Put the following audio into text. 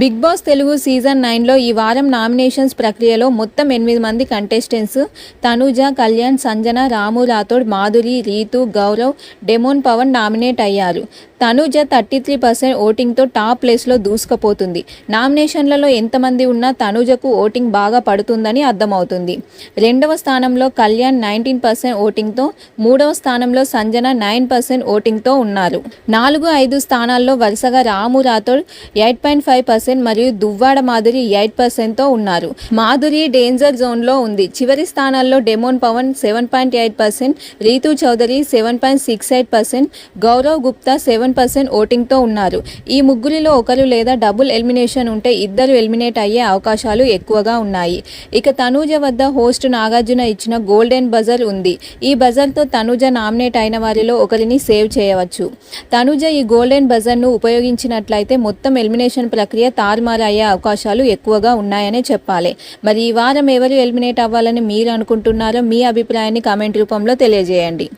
Big boss Telugu season నైన్లో ఈ వారం నామినేషన్స్ ప్రక్రియలో మొత్తం ఎనిమిది మంది contestants Tanuja Kalyan Sanjana Ramu Rathod Madhuri Ritu Gaurav demon Pavan nominate అయ్యారు. తనూజ థర్టీ త్రీ పర్సెంట్ ఓటింగ్తో టాప్ ప్లేస్లో దూసుకుపోతుంది. నామినేషన్లలో ఎంతమంది ఉన్నా తనూజకు ఓటింగ్ బాగా పడుతుందని అర్థమవుతుంది. రెండవ స్థానంలో కళ్యాణ్ నైన్టీన్ పర్సెంట్ ఓటింగ్తో మూడవ స్థానంలో సంజన నైన్ పర్సెంట్ ఓటింగ్తో ఉన్నారు. నాలుగు ఐదు స్థానాల్లో వరుసగా Ramu Rathod eight point five percent మరియు దువ్వాడ మాధురి ఎయిట్ పర్సెంట్తో ఉన్నారు. మాధురి డేంజర్ జోన్లో ఉంది. చివరి స్థానాల్లో demon Pavan seven point eight percent Ritu Chowdary seven point six eight percent Gaurav Gupta seven percent ఓటింగ్తో ఉన్నారు. ఈ ముగ్గురిలో ఒకరు లేదా డబుల్ ఎలిమినేషన్ ఉంటే ఇద్దరు ఎలిమినేట్ అయ్యే అవకాశాలు ఎక్కువగా ఉన్నాయి. ఇక తనూజ వద్ద హోస్ట్ నాగార్జున ఇచ్చిన గోల్డెన్ బజర్ ఉంది. ఈ బజర్తో తనూజ నామినేట్ అయిన వారిలో ఒకరిని సేవ్ చేయవచ్చు. తనూజ ఈ గోల్డెన్ బజర్ను ఉపయోగించినట్లయితే మొత్తం ఎలిమినేషన్ ప్రక్రియ తారుమారయ్యే అవకాశాలు ఎక్కువగా ఉన్నాయనే చెప్పాలి. మరి ఈ వారం ఎవరు ఎలిమినేట్ అవ్వాలని మీరు అనుకుంటున్నారో మీ అభిప్రాయాన్ని కామెంట్ రూపంలో తెలియజేయండి.